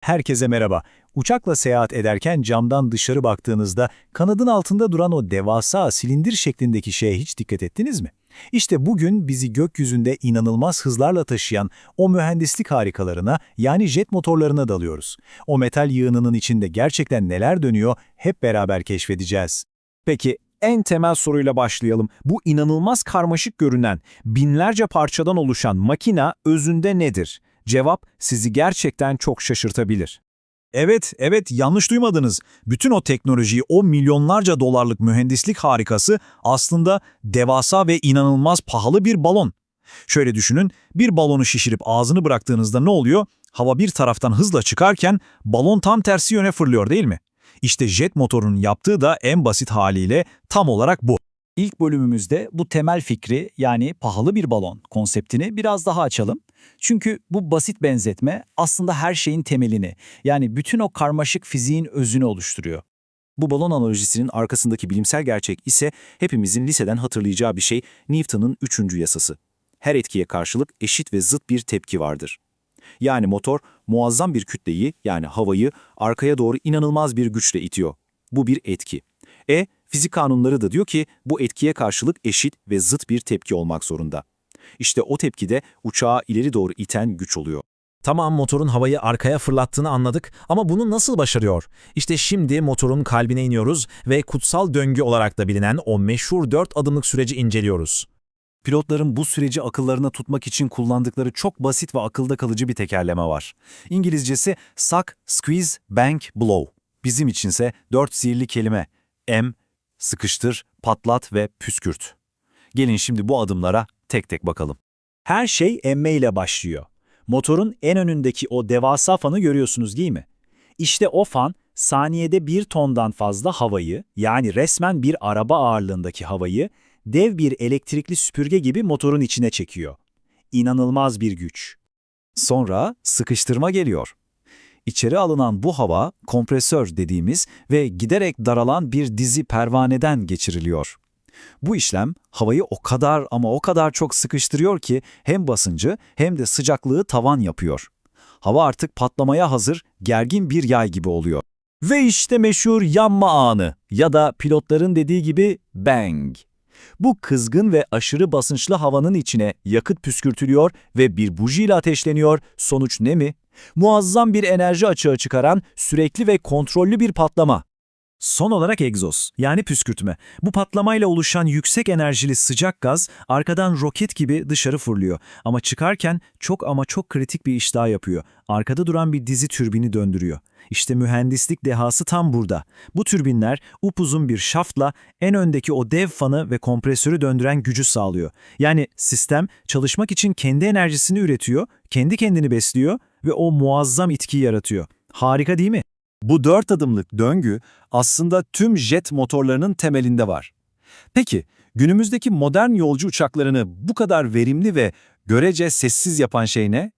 Herkese merhaba. Uçakla seyahat ederken camdan dışarı baktığınızda kanadın altında duran o devasa silindir şeklindeki şeye hiç dikkat ettiniz mi? İşte bugün bizi gökyüzünde inanılmaz hızlarla taşıyan o mühendislik harikalarına yani jet motorlarına dalıyoruz. O metal yığınının içinde gerçekten neler dönüyor hep beraber keşfedeceğiz. Peki en temel soruyla başlayalım. Bu inanılmaz karmaşık görünen, binlerce parçadan oluşan makina özünde nedir? Cevap sizi gerçekten çok şaşırtabilir. Evet, evet yanlış duymadınız. Bütün o teknolojiyi, o milyonlarca dolarlık mühendislik harikası aslında devasa ve inanılmaz pahalı bir balon. Şöyle düşünün, bir balonu şişirip ağzını bıraktığınızda ne oluyor? Hava bir taraftan hızla çıkarken balon tam tersi yöne fırlıyor değil mi? İşte jet motorunun yaptığı da en basit haliyle tam olarak bu. İlk bölümümüzde bu temel fikri yani pahalı bir balon konseptini biraz daha açalım. Çünkü bu basit benzetme aslında her şeyin temelini yani bütün o karmaşık fiziğin özünü oluşturuyor. Bu balon analojisinin arkasındaki bilimsel gerçek ise hepimizin liseden hatırlayacağı bir şey Newton'un üçüncü yasası. Her etkiye karşılık eşit ve zıt bir tepki vardır. Yani motor muazzam bir kütleyi yani havayı arkaya doğru inanılmaz bir güçle itiyor. Bu bir etki. E, fizik kanunları da diyor ki bu etkiye karşılık eşit ve zıt bir tepki olmak zorunda. İşte o tepki de uçağı ileri doğru iten güç oluyor. Tamam motorun havayı arkaya fırlattığını anladık ama bunu nasıl başarıyor? İşte şimdi motorun kalbine iniyoruz ve kutsal döngü olarak da bilinen o meşhur 4 adımlık süreci inceliyoruz. Pilotların bu süreci akıllarına tutmak için kullandıkları çok basit ve akılda kalıcı bir tekerleme var. İngilizcesi suck, squeeze, bank, blow. Bizim içinse dört sihirli kelime. Em, sıkıştır, patlat ve püskürt. Gelin şimdi bu adımlara tek tek bakalım. Her şey emme ile başlıyor. Motorun en önündeki o devasa fanı görüyorsunuz değil mi? İşte o fan saniyede bir tondan fazla havayı yani resmen bir araba ağırlığındaki havayı dev bir elektrikli süpürge gibi motorun içine çekiyor. İnanılmaz bir güç. Sonra sıkıştırma geliyor. İçeri alınan bu hava kompresör dediğimiz ve giderek daralan bir dizi pervaneden geçiriliyor. Bu işlem havayı o kadar ama o kadar çok sıkıştırıyor ki hem basıncı hem de sıcaklığı tavan yapıyor. Hava artık patlamaya hazır, gergin bir yay gibi oluyor. Ve işte meşhur yanma anı ya da pilotların dediği gibi bang. Bu kızgın ve aşırı basınçlı havanın içine yakıt püskürtülüyor ve bir bujiyle ateşleniyor. Sonuç ne mi? Muazzam bir enerji açığa çıkaran sürekli ve kontrollü bir patlama. Son olarak egzoz, yani püskürtme. Bu patlamayla oluşan yüksek enerjili sıcak gaz arkadan roket gibi dışarı fırlıyor. Ama çıkarken çok ama çok kritik bir iş daha yapıyor. Arkada duran bir dizi türbini döndürüyor. İşte mühendislik dehası tam burada. Bu türbinler upuzun bir şaftla en öndeki o dev fanı ve kompresörü döndüren gücü sağlıyor. Yani sistem çalışmak için kendi enerjisini üretiyor, kendi kendini besliyor ve o muazzam itkiyi yaratıyor. Harika değil mi? Bu dört adımlık döngü aslında tüm jet motorlarının temelinde var. Peki, günümüzdeki modern yolcu uçaklarını bu kadar verimli ve görece sessiz yapan şey ne?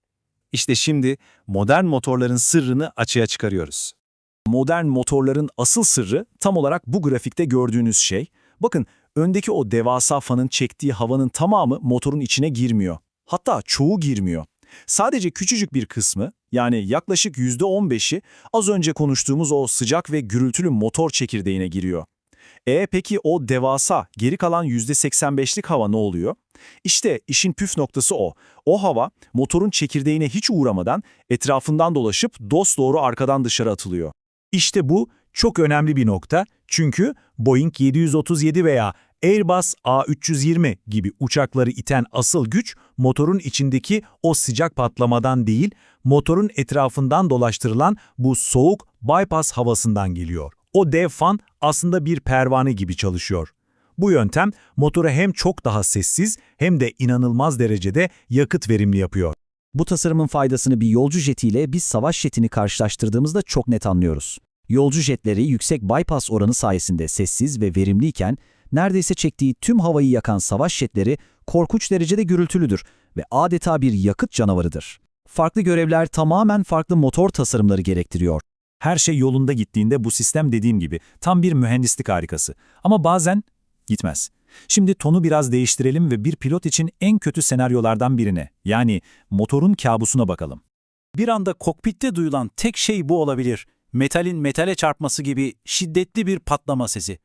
İşte şimdi modern motorların sırrını açığa çıkarıyoruz. Modern motorların asıl sırrı tam olarak bu grafikte gördüğünüz şey. Bakın öndeki o devasa fanın çektiği havanın tamamı motorun içine girmiyor. Hatta çoğu girmiyor. Sadece küçücük bir kısmı yani yaklaşık %15'i az önce konuştuğumuz o sıcak ve gürültülü motor çekirdeğine giriyor. E peki o devasa geri kalan %85'lik hava ne oluyor? İşte işin püf noktası o. O hava motorun çekirdeğine hiç uğramadan etrafından dolaşıp dosdoğru arkadan dışarı atılıyor. İşte bu çok önemli bir nokta çünkü Boeing 737 veya Airbus A320 gibi uçakları iten asıl güç motorun içindeki o sıcak patlamadan değil, motorun etrafından dolaştırılan bu soğuk bypass havasından geliyor. O dev fan aslında bir pervane gibi çalışıyor. Bu yöntem motoru hem çok daha sessiz hem de inanılmaz derecede yakıt verimli yapıyor. Bu tasarımın faydasını bir yolcu jetiyle biz savaş jetini karşılaştırdığımızda çok net anlıyoruz. Yolcu jetleri yüksek bypass oranı sayesinde sessiz ve verimliyken neredeyse çektiği tüm havayı yakan savaş jetleri korkunç derecede gürültülüdür ve adeta bir yakıt canavarıdır. Farklı görevler tamamen farklı motor tasarımları gerektiriyor. Her şey yolunda gittiğinde bu sistem dediğim gibi tam bir mühendislik harikası. Ama bazen gitmez. Şimdi tonu biraz değiştirelim ve bir pilot için en kötü senaryolardan birine, yani motorun kabusuna bakalım. Bir anda kokpitte duyulan tek şey bu olabilir. Metalin metale çarpması gibi şiddetli bir patlama sesi.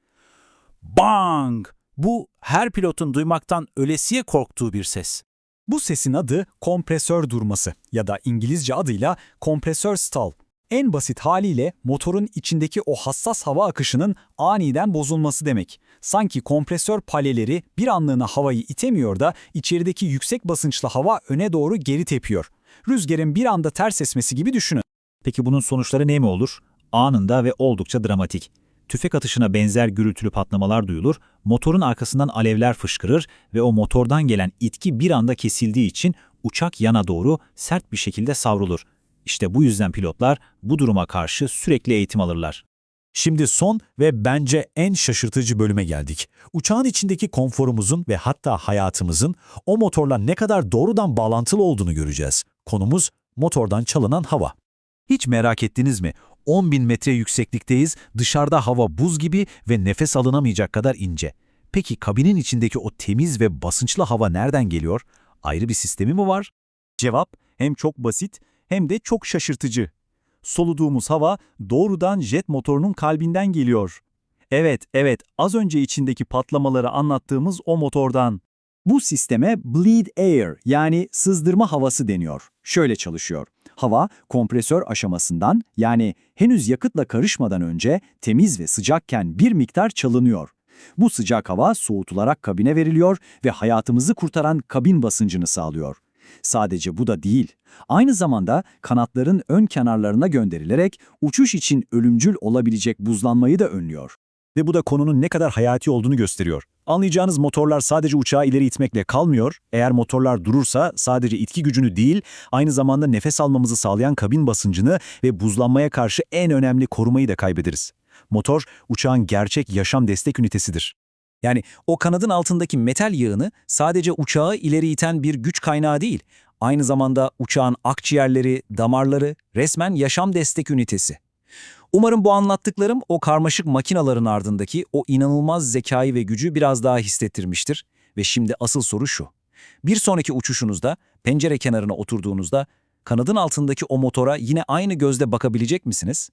Bang! Bu her pilotun duymaktan ölesiye korktuğu bir ses. Bu sesin adı kompresör durması ya da İngilizce adıyla kompresör stall. En basit haliyle motorun içindeki o hassas hava akışının aniden bozulması demek. Sanki kompresör paleleri bir anlığına havayı itemiyor da içerideki yüksek basınçlı hava öne doğru geri tepiyor. Rüzgarın bir anda ters esmesi gibi düşünün. Peki bunun sonuçları ne mi olur? Anında ve oldukça dramatik. Tüfek atışına benzer gürültülü patlamalar duyulur, motorun arkasından alevler fışkırır ve o motordan gelen itki bir anda kesildiği için uçak yana doğru sert bir şekilde savrulur. İşte bu yüzden pilotlar bu duruma karşı sürekli eğitim alırlar. Şimdi son ve bence en şaşırtıcı bölüme geldik. Uçağın içindeki konforumuzun ve hatta hayatımızın o motorla ne kadar doğrudan bağlantılı olduğunu göreceğiz. Konumuz motordan çalınan hava. Hiç merak ettiniz mi? 10.000 metre yükseklikteyiz, dışarıda hava buz gibi ve nefes alınamayacak kadar ince. Peki kabinin içindeki o temiz ve basınçlı hava nereden geliyor? Ayrı bir sistemi mi var? Cevap hem çok basit hem de çok şaşırtıcı. Soluduğumuz hava doğrudan jet motorunun kalbinden geliyor. Evet, evet, az önce içindeki patlamaları anlattığımız o motordan. Bu sisteme bleed air yani sızdırma havası deniyor. Şöyle çalışıyor. Hava kompresör aşamasından yani henüz yakıtla karışmadan önce temiz ve sıcakken bir miktar çalınıyor. Bu sıcak hava soğutularak kabine veriliyor ve hayatımızı kurtaran kabin basıncını sağlıyor. Sadece bu da değil. Aynı zamanda kanatların ön kenarlarına gönderilerek uçuş için ölümcül olabilecek buzlanmayı da önlüyor. Ve bu da konunun ne kadar hayati olduğunu gösteriyor. Anlayacağınız motorlar sadece uçağı ileri itmekle kalmıyor. Eğer motorlar durursa sadece itki gücünü değil, aynı zamanda nefes almamızı sağlayan kabin basıncını ve buzlanmaya karşı en önemli korumayı da kaybederiz. Motor, uçağın gerçek yaşam destek ünitesidir. Yani o kanadın altındaki metal yığını sadece uçağı ileri iten bir güç kaynağı değil, aynı zamanda uçağın akciğerleri, damarları, resmen yaşam destek ünitesi. Umarım bu anlattıklarım o karmaşık makinaların ardındaki o inanılmaz zekayı ve gücü biraz daha hissettirmiştir. Ve şimdi asıl soru şu. Bir sonraki uçuşunuzda, pencere kenarına oturduğunuzda, kanadın altındaki o motora yine aynı gözle bakabilecek misiniz?